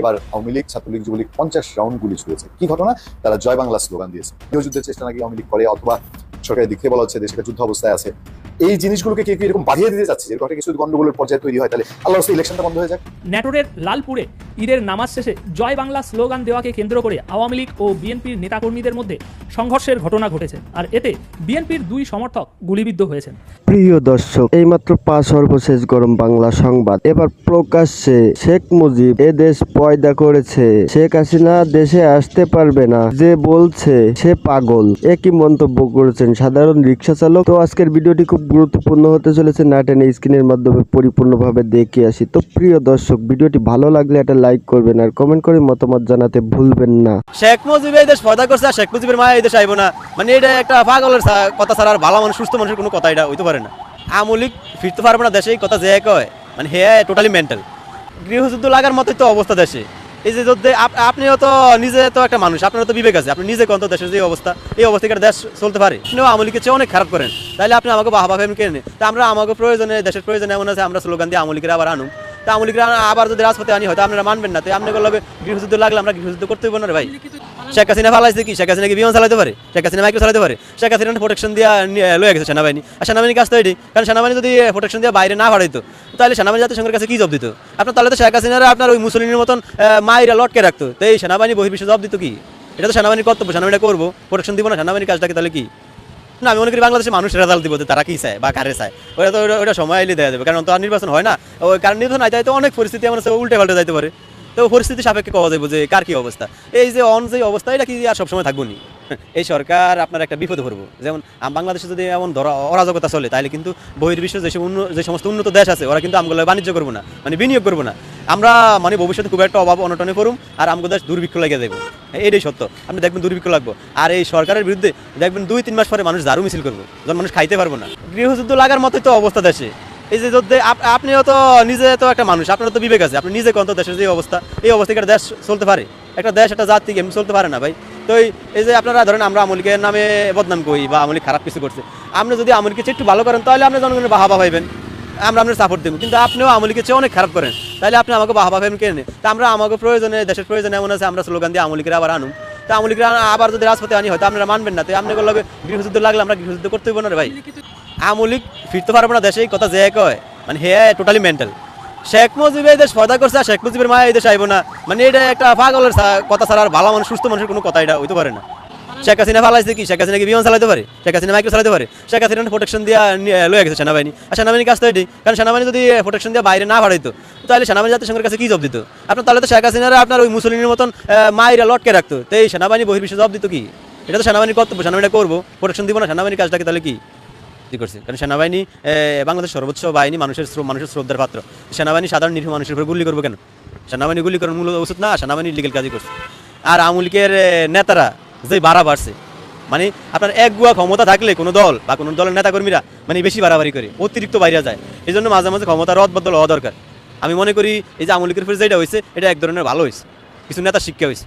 এবার আওয়ামী লীগ, ছাত্রলীগ, যুবলীগ পঞ্চাশ রাউন্ড গুলি ছুড়েছে। কি ঘটনা? তারা জয় বাংলা স্লোগান দিয়েছে। গৃহযুদ্ধের চেষ্টা নাকি আওয়ামী লীগ করে অথবা সরকারের দিক থেকে বলা হচ্ছে দেশের যুদ্ধ অবস্থায় আছে। এই জিনিসগুলোকে কেউ কি এরকম বাড়িয়ে দিতে চাচ্ছে? এর ঘটনা কিছু গন্ডগোলের পর্যায়ে তৈরি হয় তাহলে আল্লাহ ইলেকশনটা বন্ধ হয়ে যাক। ন্যাটোরের লালপুরে ঈদের নামাজ শেষে জয় বাংলা স্লোগান দেওয়াকে কেন্দ্র করে আওয়ামী লীগ ও বিএনপির নেতাকর্মীদের মধ্যে সংঘর্ষের ঘটনা ঘটেছে। আর এতে বিএনপির দুই সমর্থক গুলিবিদ্ধ হয়েছেন। প্রিয় দর্শক এইমাত্র পাঁচ সর্বশেষ গরম বাংলা সংবাদ। এবার প্রকাশ্যে শেখ মুজিব এ দেশ পয়দা করেছে। শেখ হাসিনা দেশে আসতে পারবে না। যে বলছে সে পাগল। একই মন্তব্য করেছেন সাধারণ রিক্সা চালক তো আজকের ভিডিওটি খুব গুরুত্বপূর্ণ হতে চলেছে না টেনে স্ক্রিনের মাধ্যমে পরিপূর্ণভাবে দেখে আসি। তো প্রিয় দর্শক, ভিডিওটি ভালো লাগলে একটা লাইক করবেন আর কমেন্ট করে মতামত জানাতে ভুলবেন না। শেখ মুজিব এই দেশ পয়দা করছে শেখ মুজিবের মায়া এই দেশে আইব না। মানে এটা একটা পাগলের কথা ছাড়া আর ভালো মানুষ, সুস্থ মানুষের কোনো কথা এটা হইতে পারে না। আমলিক ফিরতে পারবে না দেশে কথা যে কয় মানে হে টোটালি মেন্টাল গৃহযুদ্ধ লাগার মতোই তো অবস্থা দেশে। এই যে যদি আপ- আপনিও তো নিজে তো একটা মানুষ আপনার তো বিবেক আছে। আপনি নিজে কন্ত দেশের যে অবস্থা, এই অবস্থা একটা দেশ চলতে পারে? আপনিও আমলি চেয়ে অনেক খারাপ করেন। তাহলে আপনি আমাকে বাহবা ফেম কেনে তা আমরা আমাকে প্রয়োজনে, দেশের প্রয়োজনে এমন আছে, আমরা স্লোগান দিয়ে আমলিকে আবার আনুন তা আমলিকে আবার যদি রাজপথে আনি হয়তো আপনারা মানবেন না। তো আপনাকে লগে গৃহযুদ্ধ লাগলে আমরা গৃহযুদ্ধ করতে হইব না ভাই। শেখ হাসিনা ফালাইছে কি? শেখ হাসিনা কি বিমান চালাতে পারে? শেখ হাসিনা মাইক্রো চালাতে পারে? শেখ হাসিনা প্রোটেকশন দিয়ে লয়ে গেছে সেনাবাহিনী। আর সেনাবাহিনী কাজ তো এটি কারণ সেনাবাহিনী যদি প্রোটেকশন দিয়ে বাইরে না বাড়াইতো, তাহলে সেনাবাহিনী জাতিসংঘের কাছে কি জব দিত? আপনার তাহলে তো শেখ হাসিনারা আপনার ওই মুসলিমের মতন মাইরা লটকে রাখতো। তো এই সেনাবাহিনী বহির্বিশ্ব জব দিত কি? এটা তো সেনাবাহিনীর কর্তব্য। সেনাবাহিনী করব। প্রোটেকশন দিব না। সেনাবাহিনীর কাজটাকে তাহলে কি? না, আমি মনে করি বাংলাদেশের মানুষ রেজাল্ট দিব তারা কি চায় বা কারে চায়। ওটা তো ওটা- সময় এলে দেওয়া যাবে। কারণ তো আর নির্বাচন হয় না। ওই কারণ নির্বাচন হয় তো অনেক পরিস্থিতি আছে উল্টে পাল্টে যাইতে পারে। তো পরিস্থিতি সাপেক্ষে কওয়া যাবে যে কার কি অবস্থা? এই যে অন যে অবস্থা, এটা কি আর সবসময় থাকব নি এই সরকার আপনার একটা বিপদে পড়ব। যেমন বাংলাদেশে যদি এমন ধরা অরাজকতা চলে তাহলে কিন্তু বহির্বিশ্ব উন্ন- যে সমস্ত উন্নত দেশ আছে, ওরা কিন্তু আমগুলো বাণিজ্য করব না মানে বিনিয়োগ করব না। আমরা মানে ভবিষ্যতে খুব একটা অভাব অনটনে করুম আর আমগো দেশ দুর্ভিক্ষ লেগে দেবো। এটাই সত্য। আপনি দেখবেন দুর্ভিক্ষ লাগবো। আর এই সরকারের বিরুদ্ধে দেখবেন দুই তিন মাস পরে মানুষ দারু মিছিল করব। যখন মানুষ খাইতে পারব না। গৃহযুদ্ধ লাগার মতোই তো অবস্থা দেশে। এই যে আপনিও তো নিজে তো একটা মানুষ আপনার তো বিবেক আছে। আপনি নিজে কোন তো দেশের যে অবস্থা, এই অবস্থা একটা দেশ চলতে পারে? একটা দেশ, একটা জাতি এমনি চলতে পারে না ভাই? তো এই- যে আপনারা ধরেন আমরা আমলিকের নামে বদনাম করি বা আমলিক খারাপ কিছু করছে। আপনি যদি আমলিকে একটু ভালো করেন, তাহলে আপনি জনগণের বাহাবা পাইবেন আমরা আপনার সাপোর্ট দেবো। কিন্তু আপনিও আমলিকে চেয়ে অনেক খারাপ করেন। তাহলে আপনি আমাকে বাহাবা পাইবেন কেন তা আমরা আমাকে প্রয়োজনে, দেশের প্রয়োজনে এমন আছে, আমরা স্লোগান দিয়ে আমলিকের আবার আনুন। আবার যদি রাজপথে আনি হয়তো আপনারা মানবেন না। তো আপনাদের লগে গৃহযুদ্ধ লাগলে আমরা গৃহযুদ্ধ করতে হইব না ভাই। আমলিক ফিরতে পারব না দেশে কথা যে কয়। মানে হে টোটালি মেন্টাল শেখ মুজিব এই দেশ পয়দা করছে শেখ মুজিবের মায়া এই দেশে আইব না। মানে এটা একটা পাগলের কথা ছাড়া আর ভালো মানুষ, সুস্থ মানুষের কোনো কথা এটা হইতে পারে না। শেখ হাসিনা ফালাইছে কি? শেখ হাসিনা কি বিমান চালাতে পারে? শেখ হাসিনা মাইক্রো চালাতে পারে। শেখ হাসিনা প্রোটেকশন দিয়ে লয়ে গেছে সেনাবাহিনী। আর সেনাবাহিনী কাজ তো এটি কারণ সেনাবাহিনী যদি প্রোটেকশন দিয়ে বাইরে না বাড়াইতো, তাহলে সেনাবাহিনী জাতিসংঘের কাছে কি জব দিত? আপনার তাহলে তো শেখ হাসিনারা আপনার ওই মুসলিমের মতন মাইরা লটকে রাখতো। তো এই সেনাবাহিনী বহির্বিশ্ব জব দিত কি? এটা তো সেনাবাহিনীর কর্তব্য। সেনাবাহিনী করব। প্রোটেকশন দিব না। সেনাবাহিনীর কাজটাকে তাহলে কি? করছে? কারণ সেনাবাহিনী বাংলাদেশ সর্বোচ্চ বাহিনী মানুষের মানুষের শ্রদ্ধার পাত্র। সেনাবাহিনী সাধারণ নিরীহ মানুষের উপর গুলি করব কেন? সেনাবাহিনী গুলি করার মূল ওষুধ না, সেনাবাহিনী লিগেল কাজই করছে। আর আমুলিকের নেতারা যে বাড়া বাড়ছে। মানে আপনার এক গুয়া ক্ষমতা থাকলে কোনো দল বা কোনো দলের নেতাকর্মীরা মানে বেশি বাড়াবাড়ি করে, অতিরিক্ত বাইরে যায়। এই জন্য মাঝে মাঝে ক্ষমতা রদ বদল হওয়া দরকার। আমি মনে করি এই যে আমলিকের ফের যেটা হয়েছে, এটা এক ধরনের ভালো হয়েছে। কিছু নেতা শিক্ষা হয়েছে।